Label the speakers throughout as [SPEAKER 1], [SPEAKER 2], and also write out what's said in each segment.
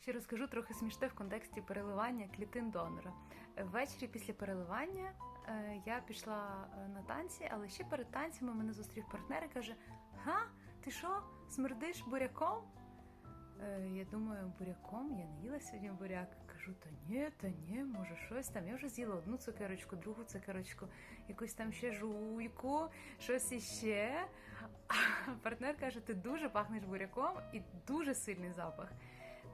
[SPEAKER 1] Ще розкажу трохи смішне в контексті переливання клітин донора. Ввечері після переливання е, я пішла е, на танці, але ще перед танцями мене зустрів партнер і каже: Га, ти що, смердиш буряком? Е, Я думаю, буряком я не їла сьогодні буряк. Кажу, та ні, та ні, може щось там. Я вже з'їла одну цукерочку, другу цукерочку, якусь там ще жуйку, щось іще. А партнер каже, ти дуже пахнеш буряком і дуже сильний запах.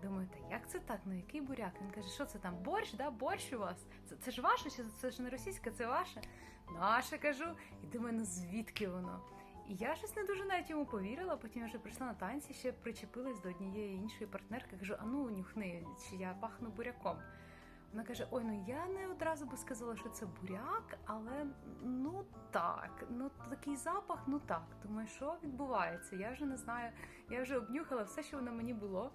[SPEAKER 1] Думаю, та як це так? Ну який буряк? Він каже, що це там? Борщ, да? Борщ у вас? Це, це ж ваше, чи це ж не російське, це ваше? Наше кажу. І думаю, ну звідки воно? І я щось не дуже навіть йому повірила. Потім я вже прийшла на танці, ще причепилась до однієї іншої партнерки. Кажу, а ну нюхни, чи я пахну буряком. Вона каже: Ой, ну я не одразу би сказала, що це буряк, але ну так, ну такий запах, ну так. Думаю, що відбувається? Я вже не знаю. Я вже обнюхала все, що на мені було.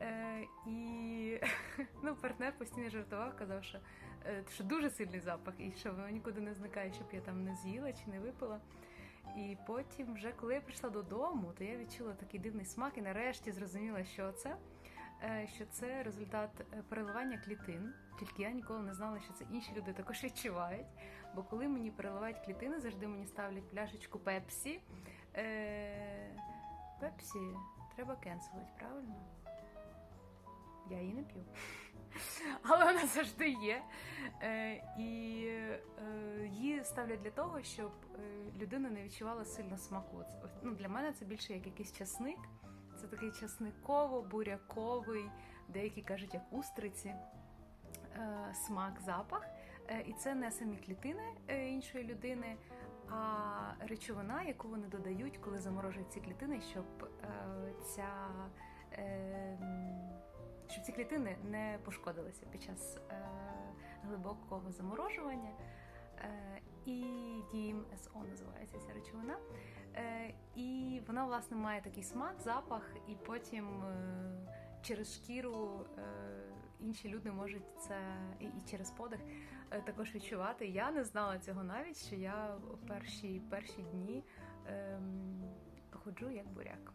[SPEAKER 1] Е, і ну, партнер постійно жартував, казав, що, е, що дуже сильний запах, і що воно нікуди не зникає, щоб я там не з'їла чи не випила. І потім, вже коли я прийшла додому, то я відчула такий дивний смак і нарешті зрозуміла, що це. Е, Що це результат е, переливання клітин, тільки я ніколи не знала, що це інші люди також відчувають. Бо коли мені переливають клітини, завжди мені ставлять пляшечку пепсі. Пепсі треба кенселити, правильно? Я її не п'ю. Але вона завжди є. Е, і е, її ставлять для того, щоб е, людина не відчувала сильно смаку. Це, ну, для мене це більше як якийсь часник. Це такий часниково-буряковий, деякі кажуть, як устриці. е, Смак, запах, Е, і це не самі клітини е, іншої людини, а речовина, яку вони додають, коли заморожують ці клітини, щоб е, ця е, м, щоб ці клітини не пошкодилися під час е, глибокого заморожування. Е, і ДІМ-СО називається ця речовина. Е, і вона, власне, має такий смак, запах, і потім е, через шкіру е, інші люди можуть це і, і через подих е, також відчувати. Я не знала цього навіть, що я в перші, перші дні ем, ходжу як буряк.